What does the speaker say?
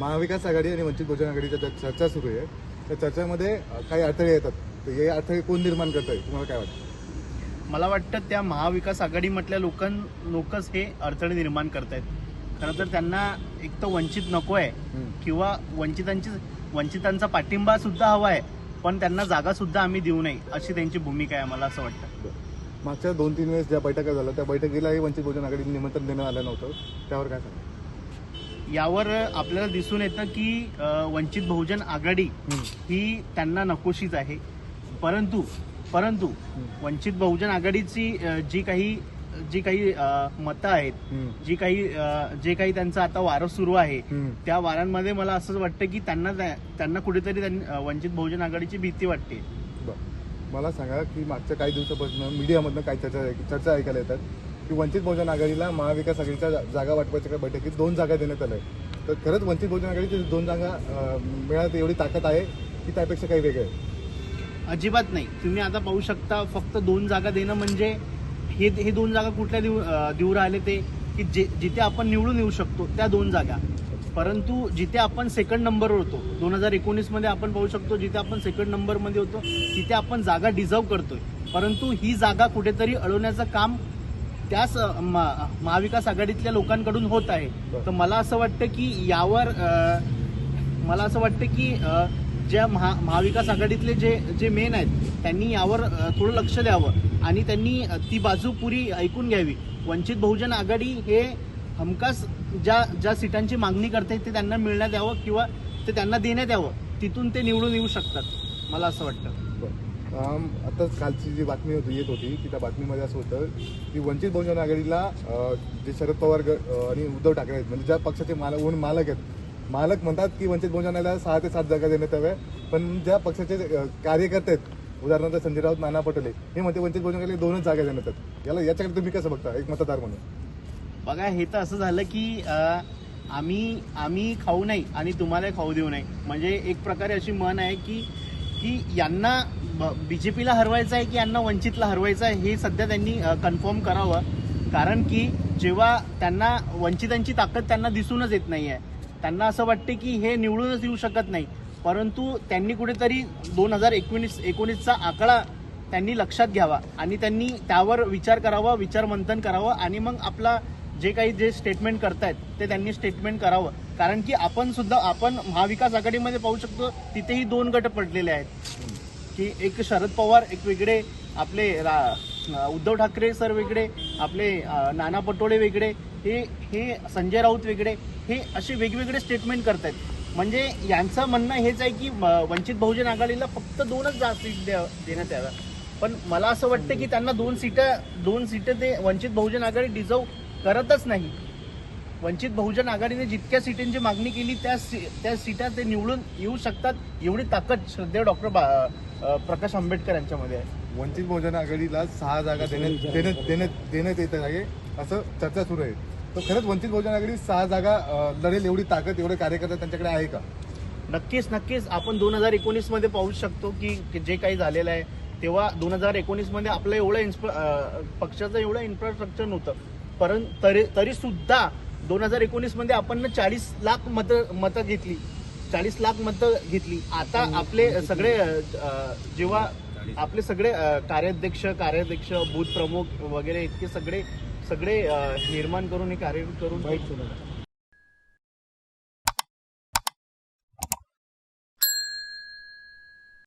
महाविकास आघाडी आणि वंचित बहुजन आघाडीच्या ज्या चर्चा सुरू आहे त्या चर्चेमध्ये काही अडथळे येतात. तर हे अडथळे कोण निर्माण करत आहे तुम्हाला काय वाटतं? मला वाटतं त्या महाविकास आघाडीमधल्या लोकां लोकच हे अडथळे निर्माण करतायत. खरं तर त्यांना एक तर वंचित नको आहे. किंवा वंचितांची वंचितांचा पाठिंबा सुद्धा हवा आहे पण त्यांना जागा सुद्धा आम्ही देऊ नये अशी त्यांची भूमिका आहे मला असं वाटतं. मागच्या दोन तीन वेळेस ज्या बैठका झाल्या त्या बैठकीलाही वंचित बहुजन आघाडीने निमंत्रण देण्यात आलं नव्हतं. त्यावर काय सांगा यावर आपल्याला दिसून येतं की वंचित बहुजन आघाडी ही त्यांना नकोशीच आहे. परंतु परंतु वंचित बहुजन आघाडीची जी काही जी काही मतं आहेत जी काही जे काही त्यांचं आता वारं सुरू आहे त्या वारांमध्ये मला असं वाटतं की त्यांना त्यांना कुठेतरी वंचित बहुजन आघाडीची भीती वाटते. मला सांगा की मागच्या काही दिवसापासून मीडियामधनं काही चर्चा चर्चा ऐकायला येतात. की वंचित बहुजन आघाडीला महाविकास आघाडीच्या जा- जागा वाटपाच्या बैठकीत दोन जागा देण्यात आल्या आहेत. तर खरंच वंचित बहुजन आघाडीची दोन जागा मिळण्यात एवढी ताकद आहे की त्यापेक्षा काही वेगळं आहे? अजिबात नाही. तुम्ही आता पाहू शकता फक्त दोन जागा देणं म्हणजे हे हे दोन जागा कुठल्या देऊ देऊ राहिले ते की जे जिथे आपण निवडून येऊ शकतो त्या दोन जागा. परंतु जिथे आपण सेकंड नंबरवर होतो दोन हजार एकोणीसमध्ये आपण पाहू शकतो जिथे आपण सेकंड नंबरमध्ये होतो तिथे आपण जागा डिझर्व करतोय. परंतु ही जागा कुठेतरी अडवण्याचं काम त्याच महाविकास आघाडीतल्या लोकांकडून होत आहे. तर मला असं वाटतं की यावर मला असं वाटतं की ज्या महा महाविकास आघाडीतले जे जे मेन आहेत त्यांनी यावर थोडं लक्ष द्यावं. आणि त्यांनी ती बाजू पुरी ऐकून घ्यावी. वंचित बहुजन आघाडी हे हमखास ज्या ज्या सीटांची मागणी करते ते त्यांना मिळण्यात यावं किंवा ते त्यांना देण्यात यावं. तिथून ते निवडून येऊ शकतात. मला असं वाटतं. आता कालची जी बातमी होती येत होती की त्या बातमीमध्ये असं होतं की वंचित बहुजन आघाडीला जे शरद पवार ग- आणि उद्धव ठाकरे आहेत म्हणजे ज्या पक्षाचे मालक ओन मालक आहेत मालक म्हणतात की वंचित बहुजन आघाडीला सहा ते सात जागा देण्यात हव्या पण ज्या पक्षाचे कार्यकर्ते आहेत उदाहरणार्थ संजय राऊत नाना पटोले हे म्हणते वंचित बहुजन आघाडीला दोनच जागा देण्यात आहेत. याला याच्याकडे तुम्ही कसं बघता एक मतदार म्हणून? बघा हे तर असं झालं की आम्ही आम्ही खाऊ नाही आणि तुम्हाला खाऊ देऊ नाही. म्हणजे एक प्रकारे अशी मन आहे की की यांना बी जे पीला हरवायचं आहे की यांना वंचितला हरवायचं आहे हे सध्या त्यांनी कन्फर्म करावं. कारण की जेव्हा त्यांना वंचितांची ताकद त्यांना दिसूनच येत नाही आहे त्यांना असं वाटते की हे निवडूनच येऊ शकत नाही. परंतु त्यांनी कुठेतरी दोन हजार एकोणीस एकोणीसचा आकडा त्यांनी लक्षात घ्यावा आणि त्यांनी त्यावर विचार करावा विचारमंथन करावं आणि मग आपला जे काही जे स्टेटमेंट करतायत ते त्यांनी स्टेटमेंट करावं. कारण की आपण सुद्धा आपण महाविकास आघाडीमध्ये पाहू शकतो तिथेही दोन गट पडलेले आहेत. की एक शरद पवार एक वेगळे आपले रा- उद्धव ठाकरे सर वेगळे आपले नाना पटोळे वेगळे हे हे संजय राऊत वेगळे हे असे वेगवेगळे स्टेटमेंट करतायत. म्हणजे यांचं म्हणणं हेच आहे की वंचित बहुजन आघाडीला फक्त दोनच जास्ती सीट द्या देण्यात याव्या पण मला असं वाटतं की त्यांना दोन सीटं दोन सीटं ते वंचित बहुजन आघाडी डिझर्व करतच नाही. वंचित बहुजन आघाडीने जितक्या सीटांची मागणी केली त्या सी- त्या सीटा ते निवडून येऊ शकतात एवढी ताकद श्रद्धेय डॉक्टर प्रकाश आंबेडकर यांच्यामध्ये आहे. वंचित बहुजन आघाडीला सहा जागा देण्यात देण्यात देण्यात देण्यात येत आहे असं चर्चा सुरू आहे. तर खरंच वंचित बहुजन आघाडी सहा जागा लढेल एवढी ताकद एवढे कार्यकर्ते त्यांच्याकडे आहे का? नक्कीच नक्कीच. आपण दोन हजार एकोणीसमध्ये पाहू शकतो की जे काही झालेलं आहे तेव्हा दोन हजार एकोणीसमध्ये आपलं एवढं इन्स्प- पक्षाचं एवढं इन्फ्रास्ट्रक्चर नव्हतं. परंतु तरी तरी सुद्धा दोन हजार एकोणीसमध्ये आपण चाळीस लाख मतं मतं घेतली. चाळीस लाख मतं घेतली. आता आपले सगळे अं, जेव्हा आपले सगळे कार्याध्यक्ष कार्याध्यक्ष बूथ प्रमुख वगैरे इतके सगळे सगळे निर्माण करून हे कार्य करून